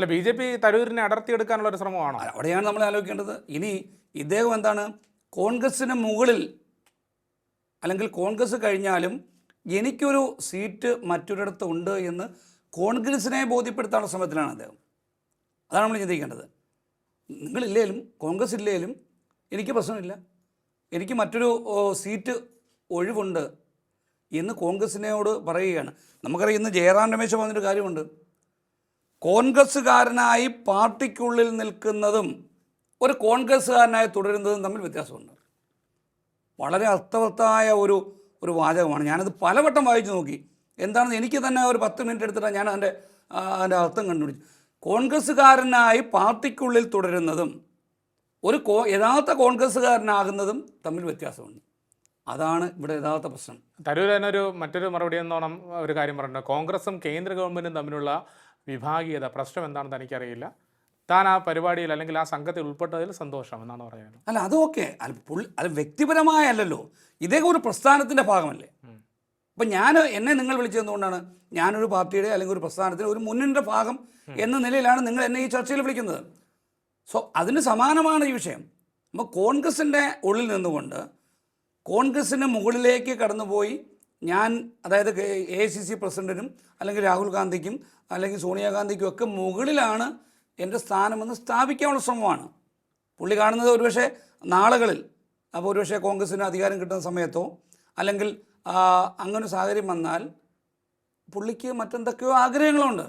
അല്ല B J P തരൂരിനെ അടർത്തിയെടുക്കാനുള്ള ഒരു ശ്രമമാണോ? അവിടെയാണ് നമ്മൾ ആലോചിക്കേണ്ടത്. ഇനി ഇദ്ദേഹം എന്താണ്? കോൺഗ്രസിന് മുകളിൽ അല്ലെങ്കിൽ കോൺഗ്രസ് കഴിഞ്ഞാലും എനിക്കൊരു സീറ്റ് മറ്റൊരിടത്ത് ഉണ്ട് എന്ന് കോൺഗ്രസിനെ ബോധ്യപ്പെടുത്താനുള്ള ശ്രമത്തിലാണ് അദ്ദേഹം. അതാണ് നമ്മൾ ചിന്തിക്കേണ്ടത്. നിങ്ങളില്ലേലും കോൺഗ്രസ് ഇല്ലേലും എനിക്ക് പ്രശ്നമില്ല. എനിക്ക് മറ്റൊരു സീറ്റ് ഒഴിവുണ്ട് എന്ന് കോൺഗ്രസിനോട് പറയുകയാണ്. നമുക്കറിയാം ഇന്ന് ജയറാം രമേശ് പറഞ്ഞൊരു കാര്യമുണ്ട്. കോൺഗ്രസ്സുകാരനായി പാർട്ടിക്കുള്ളിൽ നിൽക്കുന്നതും ഒരു കോൺഗ്രസ്സുകാരനായി തുടരുന്നതും തമ്മിൽ വ്യത്യാസമുണ്ട്. വളരെ അർത്ഥവത്തായ ഒരു ഒരു വാചകമാണ്. ഞാനത് പലവട്ടം വായിച്ചു നോക്കി. എന്താണെന്ന് എനിക്ക് തന്നെ ഒരു പത്ത് മിനിറ്റ് എടുത്തിട്ടാണ് ഞാൻ അതിന്റെ അതിന്റെ അർത്ഥം കണ്ടുപിടിച്ചു കോൺഗ്രസ്സുകാരനായി പാർട്ടിക്കുള്ളിൽ തുടരുന്നതും ഒരു കോ യഥാർത്ഥ കോൺഗ്രസ്സുകാരനാകുന്നതും തമ്മിൽ വ്യത്യാസമുണ്ട്. അതാണ് ഇവിടെ യഥാർത്ഥ പ്രശ്നം. തരൂർ ഒരു മറ്റൊരു മറുപടി എന്നോണം ഒരു കാര്യം പറഞ്ഞിട്ടുണ്ട്. കോൺഗ്രസും കേന്ദ്ര ഗവൺമെന്റും തമ്മിലുള്ള വിഭാഗീയത പ്രശ്നം എന്താണെന്ന് തനിക്കറിയില്ല. താൻ ആ പരിപാടിയിൽ അല്ലെങ്കിൽ ആ സംഘത്തിൽ ഉൾപ്പെട്ടതിൽ സന്തോഷം എന്നാണ് പറയുന്നത്. അല്ല അതൊക്കെ അല്ല പുള്ളി അത് വ്യക്തിപരമായ അല്ലല്ലോ ഇദ്ദേഹം ഒരു പ്രസ്ഥാനത്തിന്റെ ഭാഗമല്ലേ. അപ്പം ഞാൻ എന്നെ നിങ്ങൾ വിളിച്ചതുകൊണ്ടാണ് ഞാനൊരു പാർട്ടിയുടെ അല്ലെങ്കിൽ ഒരു പ്രസ്ഥാനത്തിന് ഒരു മുന്നിന്റെ ഭാഗം എന്ന നിലയിലാണ് നിങ്ങൾ എന്നെ ഈ ചർച്ചയിൽ വിളിക്കുന്നത്. സോ അതിന് സമാനമാണ് ഈ വിഷയം. അപ്പോൾ കോൺഗ്രസിന്റെ ഉള്ളിൽ നിന്നുകൊണ്ട് കോൺഗ്രസിന് മുകളിലേക്ക് കടന്നുപോയി ഞാൻ അതായത് എ ഐ സി സി അല്ലെങ്കിൽ രാഹുൽ ഗാന്ധിക്കും അല്ലെങ്കിൽ സോണിയാഗാന്ധിക്കും ഒക്കെ മുകളിലാണ് എന്റെ സ്ഥാനമെന്ന് സ്ഥാപിക്കാനുള്ള ശ്രമമാണ്. പുള്ളി കാണുന്നത് ഒരുപക്ഷെ നാളുകളിൽ അപ്പോൾ ഒരുപക്ഷെ കോൺഗ്രസിന് അധികാരം കിട്ടുന്ന സമയത്തോ അല്ലെങ്കിൽ അങ്ങനെ സാഹചര്യം വന്നാൽ പുള്ളിക്ക് മറ്റെന്തൊക്കെയോ ആഗ്രഹങ്ങളുണ്ട്.